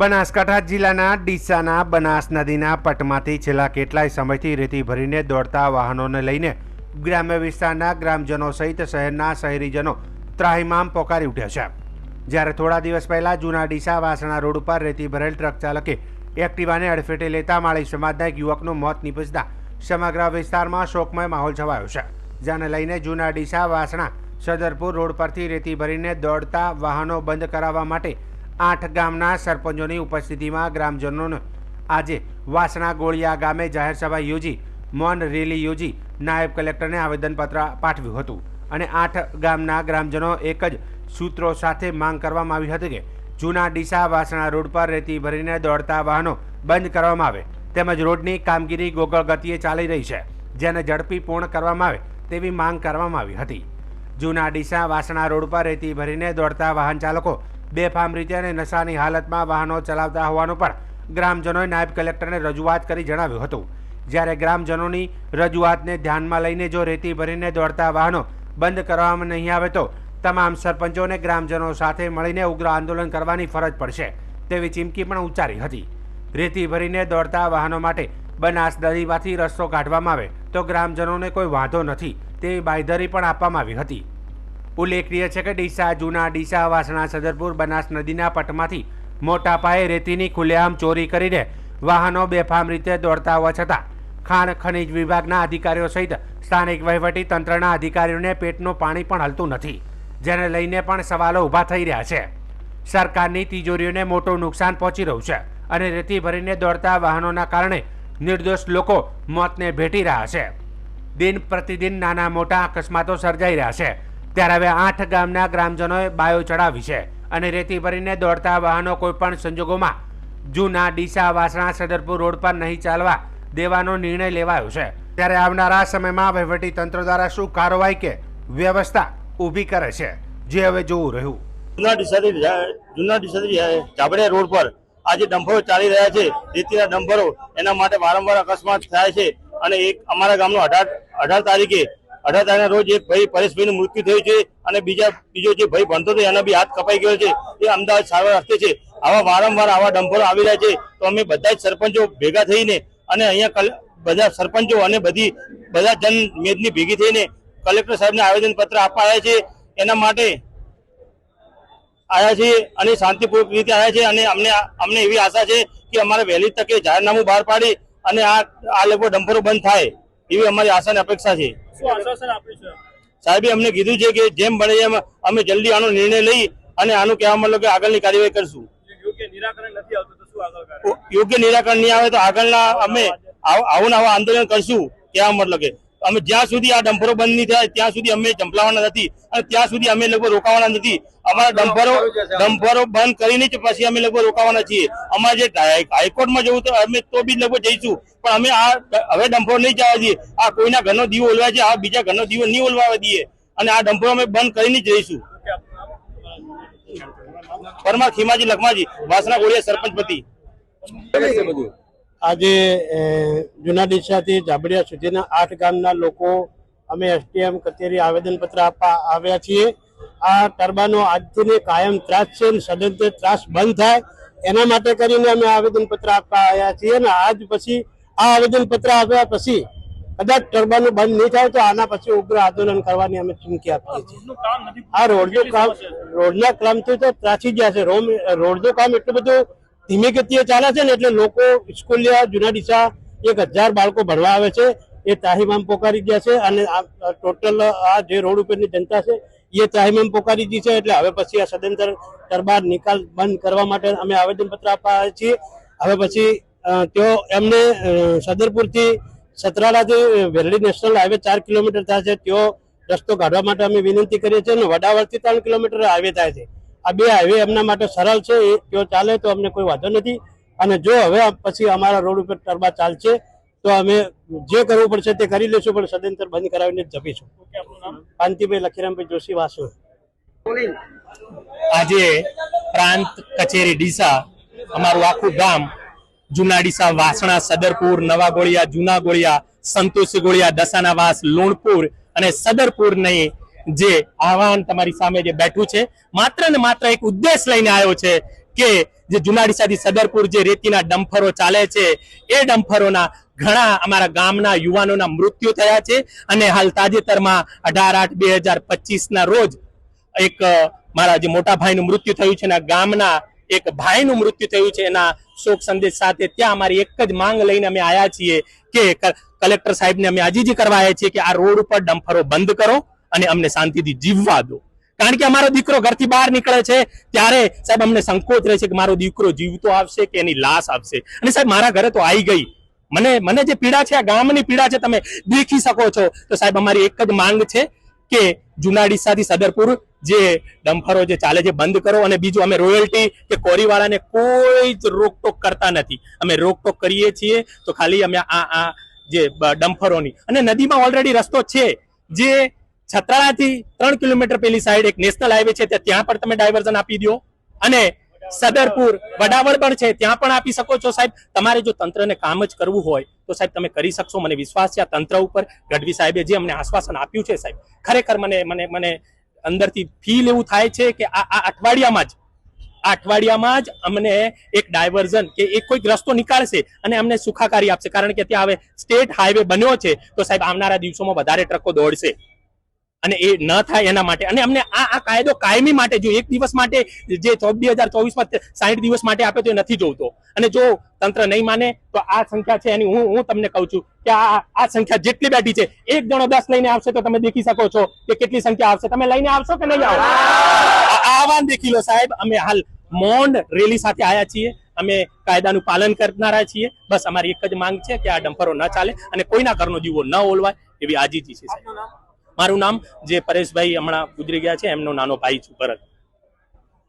બનાસકાંઠા જિલ્લાના ડીસાના બનાસ નદીના પટમાંથી છેલ્લા કેટલાય સમયથી રેતી ભરીને દોડતા વાહનોને લઈને ગ્રામ્ય વિસ્તારના ગ્રામજનો સહિત શહેરના શહેરીજનો ત્રાહિમામ પોકારી ઉઠ્યા છે. જ્યારે થોડા દિવસ પહેલા જૂના ડીસા વાસણા રોડ ઉપર રેતી ભરેલ ટ્રક ચાલકે એક્ટિવાને અડફેટે લેતા માળી સમાજના એક યુવકનું મોત નીપજતા સમગ્ર વિસ્તારમાં શોકમય માહોલ છવાયો છે. જેને લઈને જૂના ડીસા વાસણા સદરપુર રોડ પરથી રેતી ભરીને દોડતા વાહનો બંધ કરાવવા માટે આઠ ગામના સરપંચોની ઉપસ્થિતિમાં ગ્રામજનોને આજે વાસણા ગોળિયા ગામે જાહેર સભા યોજી, મૌન રેલી યોજી નાયબ કલેક્ટરને આવેદનપત્ર પાઠવ્યું હતું. અને આઠ ગામના ગ્રામજનો એક જ સૂત્રો સાથે માંગ કરવામાં આવી હતી કે જૂના ડીસા વાસણા રોડ પર રેતી ભરીને દોડતા વાહનો બંધ કરવામાં આવે. તેમજ રોડની કામગીરી ગોગળ ગતિએ ચાલી રહી છે. જેને ઝડપી પૂર્ણ કરવામાં આવે તેવી માંગ કરવામાં આવી હતી. જૂના ડીસા વાસણા રોડ પર રેતી ભરીને દોડતા વાહન ચાલકો બેફામ રીતે અને નશાની હાલતમાં વાહનો ચલાવતા હોવાનું પણ ગ્રામજનોએ નાયબ કલેક્ટરને રજૂઆત કરી જણાવ્યું હતું. જ્યારે ગ્રામજનોની રજૂઆતને ધ્યાનમાં લઈને જો રેતી ભરીને દોડતા વાહનો બંધ કરવામાં નહીં આવે તો તમામ સરપંચોને ગ્રામજનો સાથે મળીને ઉગ્ર આંદોલન કરવાની ફરજ પડશે તેવી ચીમકી પણ ઉચ્ચારી હતી. રેતી ભરીને દોડતા વાહનો માટે બનાસ દરીમાંથી રસ્તો કાઢવામાં આવે તો ગ્રામજનોને કોઈ વાંધો નથી તેવી બાંયધરી પણ આપવામાં આવી હતી. ઉલ્લેખનીય છે કે ડીસા, જૂના ડીસા, વાસણા, સદરપુર, બનાસ નદીના પટમાંથી મોટા પાયે રેતીની ખુલ્લેઆમ ચોરી કરીને વાહનો બેફામ રીતે દોડતા હોવા છતાં ખાણ ખનિજ વિભાગના અધિકારીઓ સહિત સ્થાનિક વહીવટી તંત્રના અધિકારીઓને પેટનું પાણી પણ હલતું નથી, જેને લઈને પણ સવાલો ઊભા થઈ રહ્યા છે. સરકારની તિજોરીઓને મોટું નુકસાન પહોંચી રહ્યું છે અને રેતી ભરીને દોડતા વાહનોના કારણે નિર્દોષ લોકો મોતને ભેટી રહ્યા છે. દિન પ્રતિદિન નાના મોટા અકસ્માતો સર્જાઈ રહ્યા છે. ત્યારે હવે આઠ ગામના ગ્રામજનોએ બાયો ચડાવી છે અને રેતી ભરીને દોડતા વાહનો કોઈપણ સંજોગોમાં જૂના ડીસા વાસણા સદરપુર રોડ પર નહીં ચાલવા દેવાનો નિર્ણય લેવાયો છે. ત્યારે આવનારા સમયમાં વહીવટી તંત્ર દ્વારા શું કાર્યવાહી કે વ્યવસ્થા ઊભી કરે છે, જે હવે જોવું રહ્યું. જૂના ડીસાથી જૂના ડીસાથી ચાબડિયા રોડ પર આજે ડમ્પરો ચાલી રહ્યા છે, રેતીના ડંફરો એના માટે વારંવાર અકસ્માત થાય છે અને એક અમારા ગામનો અઢાર અઢાર તારીખે અઢાર તારીખના રોજ એક ભાઈ પરેશભાઈનું મૃત્યુ થયું છે અને બીજા, બીજો જે ભાઈ ભણતો હતો એના બી હાથ કપાઈ ગયો છે. એ અમદાવાદ સારવાર અર્થે છે. આવા વારંવાર આવા ડમ્પરો આવી રહ્યા છે. તો અમે બધા જ સરપંચો ભેગા થઈને અને અહીંયા બધા સરપંચો અને બધી, બધા જન મેદની ભેગી થઈને કલેક્ટર સાહેબને આવેદન પત્ર આપવા આવ્યા છે. એના માટે આવ્યા છીએ અને શાંતિપૂર્વક રીતે આવ્યા છે અને અમને અમને એવી આશા છે કે અમારે વહેલી તકે જાહેરનામું બહાર પાડી અને આ આ લોકો ડંફરો બંધ થાય. એવી અમારી આશા અપેક્ષા છે. સાહેબે અમને કીધું છે કે જેમ બને એમ અમે જલ્દી આનો નિર્ણય લઈ અને આનું કહેવા મતલબ કે આગળની કાર્યવાહી કરશું. યોગ્ય નિરાકરણ નહીં આવે તો આગળના અમે આવું આવા આંદોલન કરશું કહેવા મતલબ કે. અમે જ્યાં સુધી આ ડમ્પરો બંધ નહીં થાય ત્યાં સુધી અમે ચંપલાવાના નથી અને ત્યાં સુધી અમે લોકો રોકાવાના નથી. અમારા ડમ્પરો ડમ્પરો બંધ કરીને જ પછી અમે લોકો રોકાવાના છીએ. અમારે જે હાઈકોર્ટમાં જવું તો અમે તો બી લોકો જઈશું પણ અમે આ હવે ડમ્પરો નહીં જવા દઈએ. આ કોઈના ઘરનો દીવો ઓલવા છે આ બીજા ઘરનો દીવો નહીં ઓલવા દઈએ. અને આ ડમ્પરો અમે બંધ કરીને જઈશું પરમાર ખીમાજી લખમાજી વાસણા ગોળીયા સરપંચ પતિ. આજે જૂના ડીસાથી જાબડિયા સુધીના આઠ ગામના લોકો અમે એસટીએમ કચેરી આવેદનપત્ર આપવા આવ્યા છીએ. આ ટર્બાનો આજથી કાયમ ત્રાસ છે અને સદંતર ત્રાસ બંધ થાય. એના માટે કરીને અમે આવેદનપત્ર આપવા આવ્યા છીએ અને આજ પછી આ આવેદનપત્ર આપ્યા પછી કદાચ ટર્બાનું બંધ નહીં થાય તો આના પછી ઉગ્ર આંદોલન કરવાની અમે ચીમકી આપીએ છીએ. આ રોડનું કામ રોડના કામથી તો ત્રાસી ગયા છે. રોડનું કામ એટલું બધું ધીમી ગતિએ ચાલે છે ને એટલે લોકો સ્કૂલિયા જૂના ડીસા એક હજાર બાળકો ભણવા આવે છે. એ તાહીમામ પોકારી ગયા છે અને આ ટોટલ આ જે રોડ ઉપરની જનતા છે, એ તાહીમામ પોકારી ગઈ છે એટલે હવે પછી આ સદંતર દરબાર નિકાલ બંધ કરવા માટે અમે આવેદનપત્ર આપવા છીએ. હવે પછી તેઓ એમને સદરપુરથી સતરાલાથી વેરડી નેશનલ હાઈવે ચાર કિલોમીટર થાય છે, તેઓ રસ્તો કાઢવા માટે અમે વિનંતી કરીએ છીએ અને વડાવળથી ત્રણ કિલોમીટર હાઈવે થાય છે. આ બે હાઈવે એમના માટે સરળ છે એ તેઓ ચાલે તો અમને કોઈ વાંધો નથી. અને જો હવે પછી અમારા રોડ ઉપર ટરબા ચાલશે તો અમે જે કરવું પડશે તે કરી લેશું પણ સદંતર બંધ કરાવીને જપીશું કાંતિભાઈ લખીરામભાઈ જોશી વાસુ. આજે પ્રાંત કચેરી ડીસા અમારું આખું ગામ જૂના ડીસા વાસણા સદરપુર નવા ગોળિયા જૂના ગોળિયા સંતોષી ગોળિયા દસાનાવાસ લુણપુર અને સદરપુરની જે આહવાન તમારી સામે જે બેઠું છે, માત્ર ને માત્ર એક ઉદ્દેશ લઈને આવ્યો છે કે જે જુનાડીસાથી સદરપુર જે રેતીના ડમ્ફરો ચાલે છે, એ ડમ્ફરોના ઘણા અમારા ગામના યુવાનોના મૃત્યુ થયા છે અને હાલ તાજેતરમાં અઢાર આઠ બે હજાર પચીસના રોજ એક મારા જે મોટા ભાઈનું મૃત્યુ થયું છે એના ગામના એક ભાઈનું મૃત્યુ થયું છે, એના શોક સંદેશ સાથે ત્યાં અમારી એક જ માંગ લઈને અમે આવ્યા છીએ કે કલેક્ટર સાહેબને અમે આજીજી કરવા આવ્યા છીએ કે આ રોડ ઉપર ડમ્ફરો બંધ કરો. અને અમને શાંતિથી જીવવા દો. કારણ કે અમારો દીકરો ઘરથી બહાર નીકળે છે, ત્યારે સાહેબ અમને સંકોચ રહે છે કે મારો દીકરો જીવતો આવશે કે એની લાશ આવશે. અને સાહેબ મારા ઘરે તો આવી ગઈ. મને મને જે પીડા છે, આ ગામની પીડા છે, તમે દેખી શકો છો. તો સાહેબ અમારી એક જ માંગ છે કે જુના ડીસાથી સદરપુર જે ડમ્ફરો જે ચાલે છે, બંધ કરો. અને બીજું અમે રોયલ્ટી કે કોરીવાળાને કોઈ જ રોકટોક કરતા નથી. અમે રોકટોક કરીએ છીએ. તો ખાલી અમે આ આ જે ડમ્ફરોની. અને નદીમાં ઓલરેડી રસ્તો છે. જે છત્રાળાથી ત્રણ કિલોમીટર પેલી સાઈડ એક નેશનલ હાઈવે છે, ત્યાં ત્યાં પણ તમે ડાયવર્ઝન આપી દો અને સદરપુર, વડાવળ પણ છે, ત્યાં પણ આપી શકો છો સાહેબ. તમારે જો તંત્રને કામ જ કરવું હોય, તો સાહેબ તમે કરી શકશો. મને વિશ્વાસ છે આ તંત્ર ઉપર, ગઢવી સાહેબે જે અમને આશ્વાસન આપ્યું છે સાહેબ, ખરેખર મને મને મને અંદરથી ફીલ એવું થાય છે કે આ આ અઠવાડિયામાં જ, આ અઠવાડિયામાં જ અમને એક ડાયવર્ઝન કે એક કોઈક રસ્તો નીકાળશે અને અમને સુખાકારી આપશે. કારણ કે ત્યાં હવે સ્ટેટ હાઈવે બન્યો છે, તો સાહેબ આવનારા દિવસોમાં વધારે ટ્રકો દોડશે. અને એ ન થાય એના માટે. અને અમને આ આ કાયદો કાયમી માટે જો એક દિવસ માટે જે બે હજાર ચોવીસમાં સાઠ દિવસ માટે આપે તો એ નથી જોતો અને જો તંત્ર નહીં માને, તો આ સંખ્યા છે એની હું હું તમને કહું છું કે આ આ સંખ્યા જેટલી બેઠી છે, એક જણો દસ લઈને આવશે તો તમે દેખી શકો છો કે કેટલી સંખ્યા આવશે. તમે લઈને આવશો કે નહીં આવો આ આહવાન દેખી લો સાહેબ. અમે હાલ મોન્ડ રેલી સાથે આવ્યા છીએ. અમે કાયદાનું પાલન કરનારા છીએ. બસ અમારી એક જ માંગ છે કે આ ડમ્પરો ન ચાલે અને કોઈના ઘરનો જીવો ન ઓલવાય એવી આજીજી છે સાહેબ. મારું નામ જે પરેશભાઈ હમણાં ગુજરી ગયા છે એમનો નાનો ભાઈ છું ભરત.